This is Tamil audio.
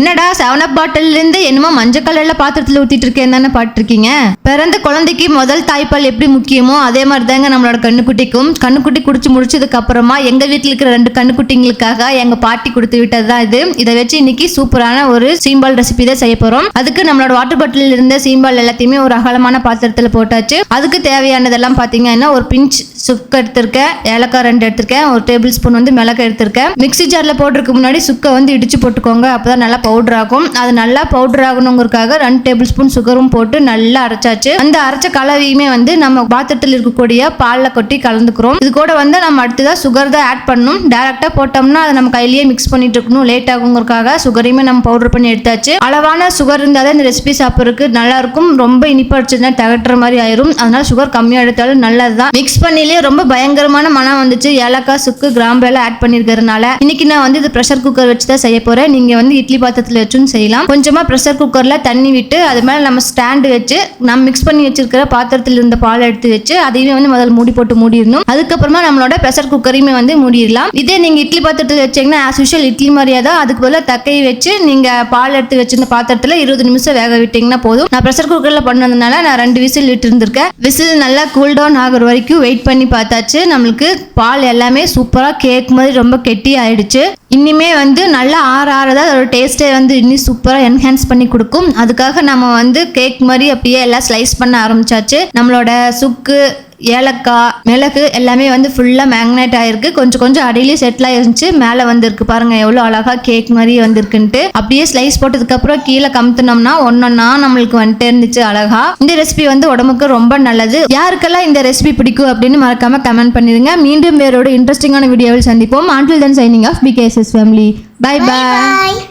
என்னடா செவன் அப் பாட்டில் இருந்து என்னமோ மஞ்சள் கலர்ல பாத்திரத்துல ஊத்திட்டு இருக்கேன் தானே பாட்டிருக்கீங்க பிறந்த குழந்தைக்கு முதல் தாய்ப்பால் எப்படி முக்கியமோ அதே மாதிரி தாங்க நம்மளோட கண்ணுக்குட்டிக்கும். கண்ணுக்குட்டி குடிச்சு முடிச்சதுக்கு அப்புறமா எங்க வீட்டில் இருக்கிற ரெண்டு கண்ணுக்குட்டிங்களுக்காக எங்க பாட்டி கொடுத்து விட்டது தான் இது. இதை வச்சு இன்னைக்கு சூப்பரான ஒரு சீம்பால் ரெசிபி தான் செய்ய போறோம். அதுக்கு நம்மளோட வாட்டர் பாட்டில் இருந்த சீம்பால் எல்லாத்தையுமே ஒரு அகலமான பாத்திரத்துல போட்டாச்சு. அதுக்கு தேவையானதெல்லாம் பாத்தீங்கன்னா ஒரு பிஞ்ச் சுக்கு எடுத்திருக்கேன் ஏலக்காய் ரெண்டு எடுத்திருக்கேன் ஒரு டேபிள் ஸ்பூன் வந்து மிளகாய் எடுத்திருக்கேன். மிக்ஸி ஜாரில் போடுறதுக்கு முன்னாடி சுக்கை வந்து இடிச்சு போட்டுக்கோங்க அப்போ தான் நல்லா பவுடர் ஆகும். அது நல்லா பவுடர் ஆகணுங்கிறதுக்காக ரெண்டு டேபிள் ஸ்பூன் சுகரும் போட்டு நல்லா அரைச்சாச்சு. அந்த அரைச்ச கலவையுமே வந்து நம்ம பாத்திரத்தில் இருக்கக்கூடிய பாலில் கொட்டி கலந்துக்கிறோம். இது கூட வந்து நம்ம அடுத்ததாக சுகர் தான் ஆட் பண்ணணும். டேரெக்டாக போட்டோம்னா அதை நம்ம கையிலேயே மிக்ஸ் பண்ணிட்டு இருக்கணும். லேட் ஆகுங்கிறதுக்காக சுகரையுமே நம்ம பவுடர் பண்ணி எடுத்தாச்சு. அளவான சுகர் இருந்தால் தான் இந்த ரெசிபி சாப்பிட்றதுக்கு நல்லா இருக்கும். ரொம்ப இனிப்பு அடிச்சிருந்தா தகட்டுற மாதிரி ஆயிரும். அதனால சுகர் கம்மியாக எடுத்தாலும் நல்லதுதான். மிக்ஸ் பண்ணி பண்ணிலே ரொம்ப பயங்கரமான மனம் வந்துச்சு. ஏலக்காய் சுக்கு கிராம்பு எல்லாம் ஆட் பண்ணிருக்கிறதுனால. இன்னைக்கு நான் வந்து இது ப்ரெஷர் குக்கர் வச்சு தான் செய்ய போறேன். நீங்க வந்து இட்லி பாத்திரத்தில் வச்சும் செய்யலாம். கொஞ்சமா ப்ரெஷர் குக்கர்ல தண்ணி விட்டு அது மேல நம்ம ஸ்டாண்டு வச்சு நம்ம மிக்ஸ் பண்ணி வச்சிருக்கிற பாத்திரத்தில் இருந்த பால் எடுத்து வச்சு அதையுமே வந்து முதல்ல மூடி போட்டு மூடிடணும். அதுக்கப்புறமா நம்மளோட ப்ரெஷர் குக்கரையுமே வந்து மூடிடலாம். இதே நீங்க இட்லி பாத்திரத்தில் வச்சீங்கன்னா ஆஸ் யூஷுவல் இட்லி மாதிரியா தான். அதுக்கு பதிலாக தக்கையை வச்சு நீங்க பால் எடுத்து வச்சிருந்த பாத்திரத்துல இருபது நிமிஷம் வேக விட்டீங்கன்னா போதும். நான் ப்ரெஷர் குக்கர்ல பண்ணதுனால நான் ரெண்டு விசில் விட்டு இருந்திருக்கேன் விசில் நல்லா கூல் டவுன் ஆகுற வரைக்கும் வெயிட் பண்ணி பார்த்தாச்சு. நம்மளுக்கு பால் எல்லாமே சூப்பராக கேக் மாதிரி ரொம்ப கெட்டி ஆயிடுச்சு. இனிமே வந்து நல்லா ஆற ஆறதா அதோட டேஸ்ட்டே வந்து இன்னும் சூப்பராக என்ஹான்ஸ் பண்ணி கொடுக்கும். அதுக்காக நம்ம வந்து கேக் மாதிரி அப்படியே எல்லாம் ஸ்லைஸ் பண்ண ஆரம்பிச்சாச்சு. நம்மளோட சுக்கு ஏலக்காய் மிளகு எல்லாமே வந்து ஃபுல்லாக மேக்னேட் ஆயிருக்கு. கொஞ்சம் கொஞ்சம் அடியிலேயே செட்டில் ஆயிருந்துச்சு. மேலே வந்திருக்கு பாருங்க எவ்வளோ அழகாக கேக் மாதிரி வந்திருக்குன்ட்டு. அப்படியே ஸ்லைஸ் போட்டதுக்கப்புறம் கீழே கமுத்துனோம்னா ஒன்னொன்னா நம்மளுக்கு வந்துட்டே இருந்துச்சு அழகா. இந்த ரெசிபி வந்து உடம்புக்கு ரொம்ப நல்லது. யாருக்கெல்லாம் இந்த ரெசிபி பிடிக்கும் அப்படின்னு மறக்காம கமெண்ட் பண்ணிடுங்க. மீண்டும் வேறோட இன்ட்ரெஸ்டிங்கான வீடியோவில் சந்திப்போம். ஆண்டில் தன் signing off PKSS family bye bye